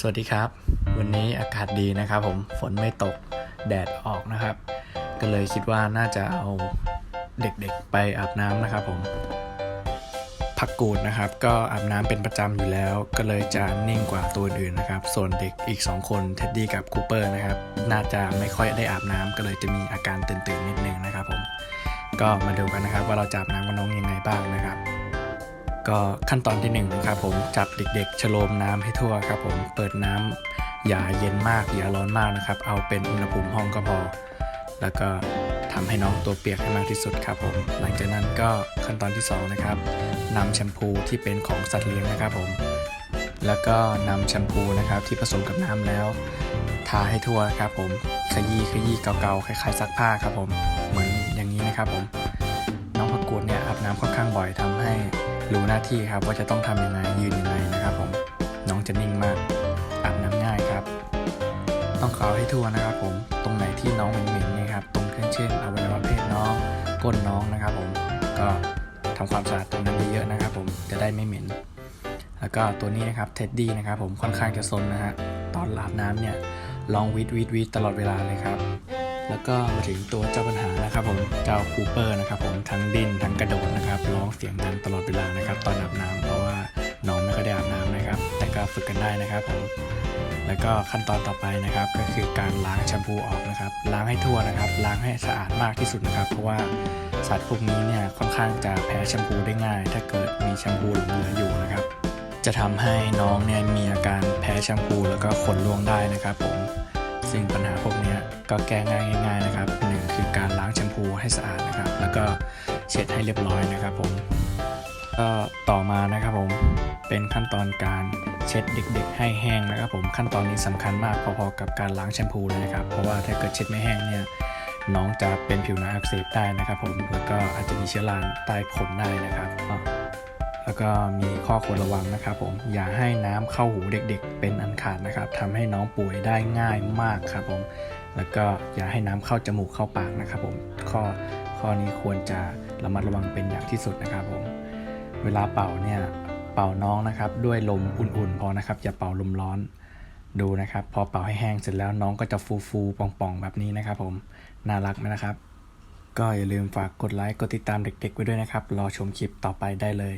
สวัสดีครับ วันนี้อากาศดีนะครับผมฝนไม่ตกแดดออกนะครับ ก็เลยคิดว่าน่าจะเอาเด็กๆไปอาบน้ำนะครับผมผักกูดนะครับ ก็อาบน้ำเป็นประจำอยู่แล้ว ก็เลยจะนิ่งกว่าตัวอื่นนะครับ ส่วนเด็กอีก 2 คนเท็ดดี้กับคูเปอร์นะครับ น่าจะไม่ค่อยได้อาบน้ำก็เลยจะมีอาการตื่นๆนิดนึงนะครับผมก็มาดูกันนะครับว่าเราจะอาบน้ำกับน้องยังไงบ้างนะครับ ก็ขั้นตอนที่1นงนะครับผมจับเด็กๆ ชโลมน้ำให้ทั่วครับผมเปิดน้ำอย่าเย็นมากอย่าร้อนมากนะครับ เอาเป็นอุณหภูมิห้องก็พอ แล้วก็ทำให้น้องตัวเปียกให้มากที่สุดครับผมหลังจากนั้นก็ขั้นตอนที่ 2 นะครับนำแชมพูที่เป็นของสัตว์เลี้ยงนะครับผมแล้วก็นำแชมพูนะครับที่ผสมกับน้ำแล้วทาให้ทั่วครับผมขยี้ขยี้เกาๆคล้ายๆซักผ้าครับผมเหมือนอย่างนี้นะครับผมน้องพักกูดเนี่ยอาบน้ำค่อนข้างบ่อยทำให้ รู้หน้าที่ครับว่าจะต้องทำยังไงยืนยังไงนะครับผมน้องจะนิ่งมากอาบน้ำง่ายครับ ต้องเกาให้ทั่วนะครับผมตรงไหนที่น้องเหม็นๆนี่ครับตรงเช่นอวัยวะเพศน้องก้นน้องนะครับผมก็ทำความสะอาดตรงนั้นเยอะๆนะครับ ผมจะได้ไม่เหม็น แล้วก็ตัวนี้นะครับเท็ดดี้นะครับผมค่อนข้างจะซนนะฮะตอนอาบน้ำเนี่ยลองวีดวีดวีดตลอดเวลาเลยครับ แล้วก็มาถึงตัวเจ้าปัญหา นะครับผมเจ้าคูเปอร์นะครับผมทั้งดิ้นทั้งกระโดดนะครับร้องเสียงดังตลอดเวลานะครับ ตอนอาบน้ำเพราะว่าน้องไม่ค่อยได้อาบน้ำนะครับ แต่ก็ฝึกกันได้นะครับผมแล้วก็ขั้นตอนต่อไปนะครับก็คือการล้างแชมพูออกนะครับ ล้างให้ทั่วนะครับ ล้างให้สะอาดมากที่สุดนะครับ เพราะว่าสัตว์พวกนี้เนี่ยค่อนข้างจะแพ้แชมพูได้ง่าย ถ้าเกิดมีแชมพูหลงเหลืออยู่นะครับ จะทำให้น้องเนี่ยมีอาการแพ้แชมพูแล้วก็ขนร่วงได้นะครับผมซึ่งปัญหาพวกนี้ ก็แก้ง่ายง่ายๆนะครับหนึ่งคือการล้างแชมพูให้สะอาดนะครับ แล้วก็เช็ดให้เรียบร้อยนะครับผมก็ต่อมานะครับผมเป็นขั้นตอนการเช็ดเด็กๆให้แห้งนะครับ ผมขั้นตอนนี้สำคัญมากพอๆกับการล้างแชมพูเลยนะครับ เพราะว่าถ้าเกิดเช็ดไม่แห้งเนี่ยน้องจะเป็นผิวหนังอักเสบได้นะครับผมแล้วก็อาจจะมีเชื้อราใต้ขนได้นะครับแล้วก็มีข้อควรระวังนะครับผมอย่าให้น้ำเข้าหูเด็กๆ เป็นอันขาดนะครับทำให้น้องป่วยได้ง่ายมากครับผม แล้วก็อย่าให้น้ำเข้าจมูกเข้าปากนะครับผมข้อข้อนี้ควรจะระมัดระวังเป็นอย่างที่สุดนะครับผมเวลาเป่าเนี่ยเป่าน้องนะครับด้วยลมอุ่นๆพอนะครับอย่าเป่าลมร้อนดูนะครับ พอเป่าให้แห้งเสร็จแล้วน้องก็จะฟูๆป่องๆ แบบนี้นะครับผมน่ารักไหมนะครับ ก็อย่าลืมฝากกดไลค์กดติดตามเด็กๆไว้ด้วยนะครับ รอชมคลิปต่อไปได้เลย